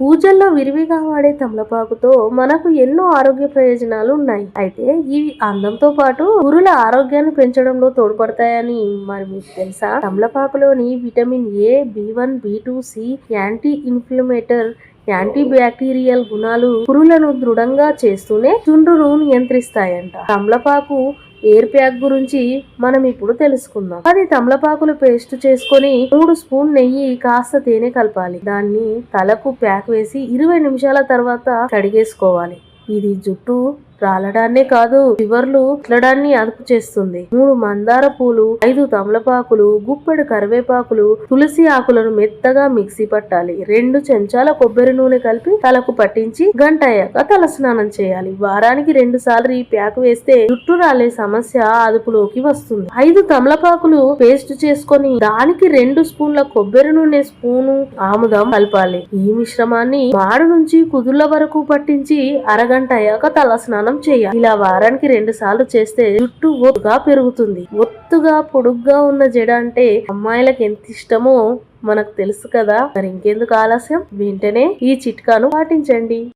పూజల్లో విరివిగా వాడే తమలపాకుతో మనకు ఎన్నో ఆరోగ్య ప్రయోజనాలు ఉన్నాయి. అయితే ఇవి అందంతో పాటు గురుల ఆరోగ్యాన్ని పెంచడంలో తోడ్పడతాయని మరి మీకు తెలుసా? తమలపాకులోని vitamin A B one B two C anti inflammatory anti bacterial గుణాలు పురులను దృఢంగా చేస్తూనే చుండ్రును నియంత్రిస్తాయంట. తమలపాకు ఎయిర్ ప్యాక్ గురించి మనం ఇప్పుడు తెలుసుకుందాం. అది తమలపాకులు పేస్ట్ చేసుకొని మూడు స్పూన్ నెయ్యి కాస్త తేనె కలపాలి. దాన్ని తలకు ప్యాక్ వేసి ఇరవై నిమిషాల తర్వాత కడిగేసుకోవాలి. ఇది జుట్టు రాలడాన్నే కాదు చివర్లు ఇట్లడాన్ని అదుపు చేస్తుంది. మూడు మందార పూలు ఐదు తమలపాకులు గుప్పెడు కరివేపాకులు తులసి ఆకులను మెత్తగా మిక్సీ పట్టాలి. రెండు చెంచాల కొబ్బరి నూనె కలిపి తలకు పట్టించి గంట అయ్యాక తల స్నానం చేయాలి. వారానికి రెండు సార్లు ఈ ప్యాక్ వేస్తే జుట్టు రాలే సమస్య అదుపులోకి వస్తుంది. ఐదు తమలపాకులు పేస్ట్ చేసుకొని దానికి రెండు స్పూన్ల కొబ్బరి నూనె స్పూను ఆముదం కలపాలి. ఈ మిశ్రమాన్ని మాడు నుంచి కుదుళ్ళ వరకు పట్టించి అరగంట అయ్యాక తల స్నానం చేయాలి. ఇలా వారానికి రెండు సార్లు చేస్తే జుట్టు ఒత్తుగా పెరుగుతుంది. ఒత్తుగా పొడుగ్గా ఉన్న జడ అంటే అమ్మాయిలకు ఎంత ఇష్టమో మనకు తెలుసు కదా. మరి ఇంకెందుకు ఆలస్యం? వెంటనే ఈ చిట్కాను పాటించండి.